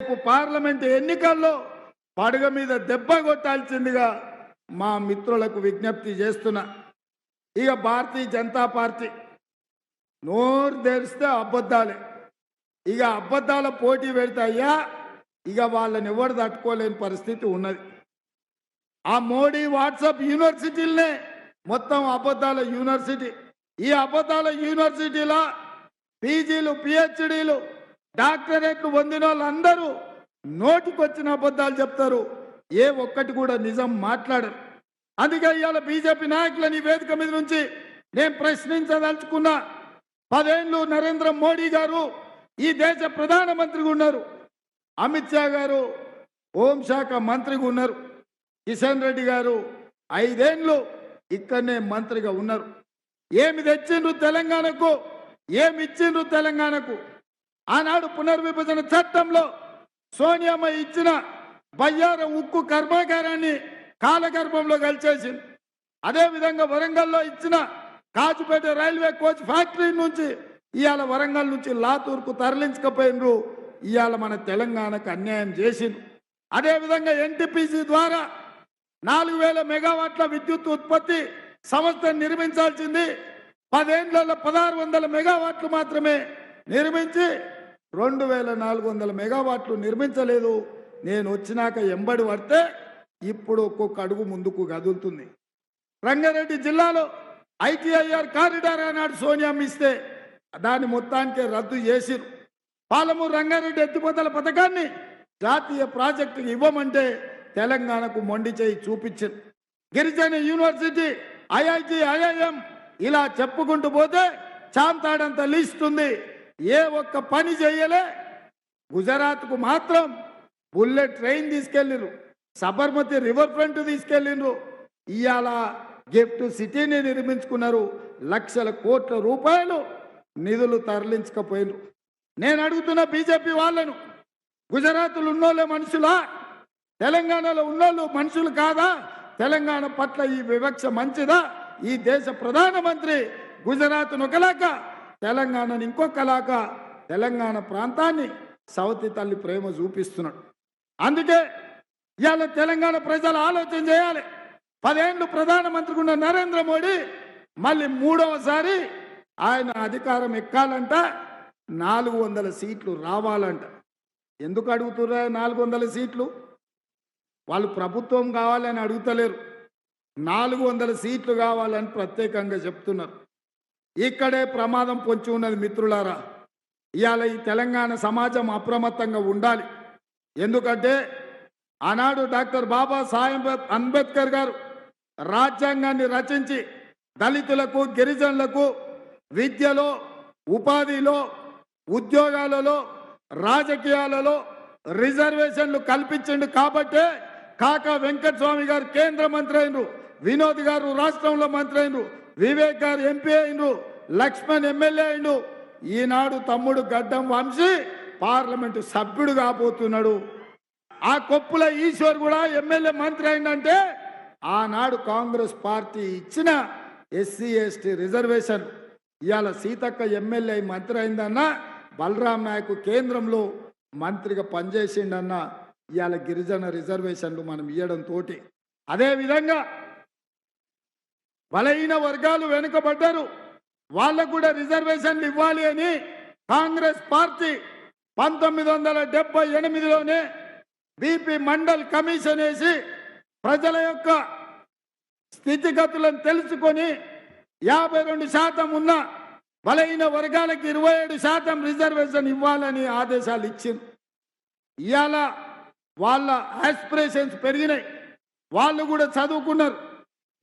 రేపు పార్లమెంట్ ఎన్నికల్లో పడగ మీద దెబ్బ కొట్టాల్సిందిగా మా మిత్రులకు విజ్ఞప్తి చేస్తున్నా. ఇక భారతీయ జనతా పార్టీ నోరు తెరిస్తే అబద్ధాలే. ఇక అబద్ధాల పోటీ పెడతాయ్యా ఇక వాళ్ళని ఎవరు తట్టుకోలేని పరిస్థితి ఉన్నది. ఆ మోడీ వాట్సాప్ యూనివర్సిటీలనే మొత్తం అబద్ధాల యూనివర్సిటీ. ఈ అబద్ధాల యూనివర్సిటీలో పీజీలు పిహెచ్డీలు డాక్టరేట్లు పొందిన వాళ్ళందరూ నోటికొచ్చిన అబద్ధాలు చెప్తారు. ఏ ఒక్కటి కూడా నిజం మాట్లాడరు. అందుకే ఇవాళ బీజేపీ నాయకులని వేదిక మీద నుంచి నేను ప్రశ్నించదలుచుకున్నా. పదేళ్ళు నరేంద్ర మోడీ గారు ఈ దేశ ప్రధానమంత్రిగా ఉన్నారు. అమిత్ షా గారు హోంశాఖ మంత్రిగా ఉన్నారు. కిషన్ రెడ్డి గారు ఐదేండ్లు ఇక్కడనే మంత్రిగా ఉన్నారు. ఏమి తెచ్చిండ్రు తెలంగాణకు? ఏమి ఇచ్చిండ్రు తెలంగాణకు? ఆనాడు పునర్విభజన చట్టంలో సోనియామ్మ ఇచ్చిన బయ్యారం ఉక్కు కర్మాగారాన్ని కాలగర్భంలో కలిచేసింది అదేవిధంగా వరంగల్లో ఇచ్చిన కాజుపేట రైల్వే కోచ్ ఫ్యాక్టరీ నుంచి ఇవాళ వరంగల్ నుంచి లాతూర్కు తరలించకపోయినరు. ఇవాళ మన తెలంగాణకు అన్యాయం చేసిండ్రు. అదేవిధంగా ఎన్టీపీసీ ద్వారా నాలుగు వేల మెగావాట్ల విద్యుత్ ఉత్పత్తి సంస్థ నిర్మించాల్సింది. పదేళ్ళలో పదహారు వందల మెగావాట్లు మాత్రమే నిర్మించి రెండు వేల నాలుగు వందల మెగావాట్లు నిర్మించలేదు. నేను వచ్చినాక ఎంబడి పడితే ఇప్పుడు ఒక్కొక్క అడుగు ముందుకు కదులుతుంది. రంగారెడ్డి జిల్లాలో ఐటీఐఆర్ కారిడార్ అన్నాడు సోనియా ఇస్తే దాని మొత్తానికే రద్దు చేసిరు. పాలమూరు రంగారెడ్డి ఎత్తిపోతల పథకాన్ని జాతీయ ప్రాజెక్టు ఇవ్వమంటే తెలంగాణకు మొండి చేయి చూపించింది గిరిజన యూనివర్సిటీ ఐఐటి ఐఐఎం ఇలా చెప్పుకుంటూ పోతే చాంతాడంత లీస్తుంది ఉంది. ఏ ఒక్క పని చేయలే. గుజరాత్కు మాత్రం బుల్లెట్ ట్రైన్ తీసుకెళ్ళిరు సబర్మతి రివర్ ఫ్రంట్ తీసుకెళ్ళిండ్రు. ఇవాళ గిఫ్ట్ సిటీని నిర్మించుకున్నారు. లక్షల కోట్ల రూపాయలు నిధులు తరలించకపోయినరు. నేను అడుగుతున్న బీజేపీ వాళ్ళను గుజరాత్లో ఉన్నోళ్ళే మనుషులా? తెలంగాణలో ఉన్నోళ్ళు మనుషులు కాదా? తెలంగాణ పట్ల ఈ వివక్ష మంచిదా? ఈ దేశ ప్రధానమంత్రి గుజరాత్ నొకలాక తెలంగాణను కళాక తెలంగాణ ప్రాంతాన్ని సవతి తల్లి ప్రేమ చూపిస్తున్నాడు. అందుకే ఇవాళ తెలంగాణ ప్రజలు ఆలోచన చేయాలి. పదేళ్ళు ప్రధానమంత్రిగా ఉన్న నరేంద్ర మోడీ మళ్ళీ మూడవసారి ఆయన అధికారం ఎక్కాలంట నాలుగు వందల సీట్లు రావాలంట. ఎందుకు అడుగుతుర్రా నాలుగు వందల సీట్లు? వాళ్ళు ప్రభుత్వం కావాలని అడుగుతలేరు. నాలుగు వందల సీట్లు కావాలని ప్రత్యేకంగా చెప్తున్నారు. ఇక్కడే ప్రమాదం పొంచి ఉన్నది మిత్రులారా. ఇవాళ ఈ తెలంగాణ సమాజం అప్రమత్తంగా ఉండాలి. ఎందుకంటే ఆనాడు డాక్టర్ బాబా సాహెబ్ అంబేద్కర్ గారు రాజ్యాంగాన్ని రచించి దళితులకు గిరిజనులకు విద్యలో ఉపాధిలో ఉద్యోగాలలో రాజకీయాలలో రిజర్వేషన్లు కల్పించండు కాబట్టే కాకా వెంకటస్వామి గారు కేంద్ర మంత్రి అయినరు వినోద్ గారు రాష్ట్రంలో మంత్రి అయినరు వివేక్ గారు ఎంపీ అయినరు లక్ష్మణ్ ఎమ్మెల్యే అయిండు. ఈనాడు తమ్ముడు గడ్డం వంశీ పార్లమెంటు సభ్యుడు కాబోతున్నాడు ఆ కొప్పుల ఈశ్వర్ కూడా ఎమ్మెల్యే మంత్రి అయిందంటే ఆనాడు కాంగ్రెస్ పార్టీ ఇచ్చిన ఎస్సీ ఎస్టీ రిజర్వేషన్ ఇవాళ సీతక్క ఎమ్మెల్యే మంత్రి అయిందన్న బలరాం నాయక్ కేంద్రంలో మంత్రిగా పనిచేసిండన్న ఇవాళ గిరిజన రిజర్వేషన్లు మనం ఇవ్వడం తోటి. అదేవిధంగా బలహీన వర్గాలు వెనుకబడ్డారు. వాళ్ళకు కూడా రిజర్వేషన్లు ఇవ్వాలి అని కాంగ్రెస్ పార్టీ పంతొమ్మిది వందల డెబ్బై ఎనిమిదిలోనే బీపీ మండల్ కమిషన్ వేసి ప్రజల యొక్క స్థితిగతులను తెలుసుకొని యాభై రెండు శాతం ఉన్న బలహీన వర్గాలకు ఇరవై ఏడు శాతం రిజర్వేషన్ ఇవ్వాలని ఆదేశాలు ఇచ్చింది. ఇవాళ వాళ్ళ ఆస్పిరేషన్స్ పెరిగినాయి. వాళ్ళు కూడా చదువుకున్నారు.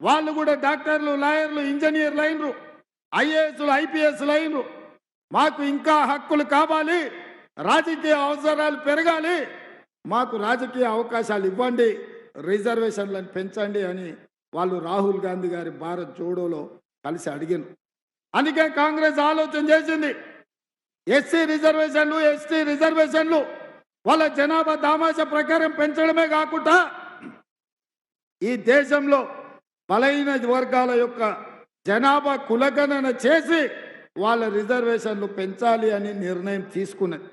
వాళ్ళు కూడా డాక్టర్లు లాయర్లు ఇంజనీర్లు అయినరు. ఐఏఎస్లు ఐపీఎస్లు అయినరు మాకు ఇంకా హక్కులు కావాలి రాజకీయ అవసరాలు పెరగాలి మాకు రాజకీయ అవకాశాలు ఇవ్వండి రిజర్వేషన్లను పెంచండి అని వాళ్ళు రాహుల్ గాంధీ గారి భారత్ జోడోలో కలిసి అడిగాను అందుకే కాంగ్రెస్ ఆలోచన చేసింది ఎస్సీ రిజర్వేషన్లు ఎస్టీ రిజర్వేషన్లు వాళ్ళ జనాభా దామాష ప్రకారం పెంచడమే కాకుండా ఈ దేశంలో బలహీన వర్గాల యొక్క జనాభా కులగణన చేసి వాళ్ళ రిజర్వేషన్లు పెంచాలి అని నిర్ణయం తీసుకున్నది.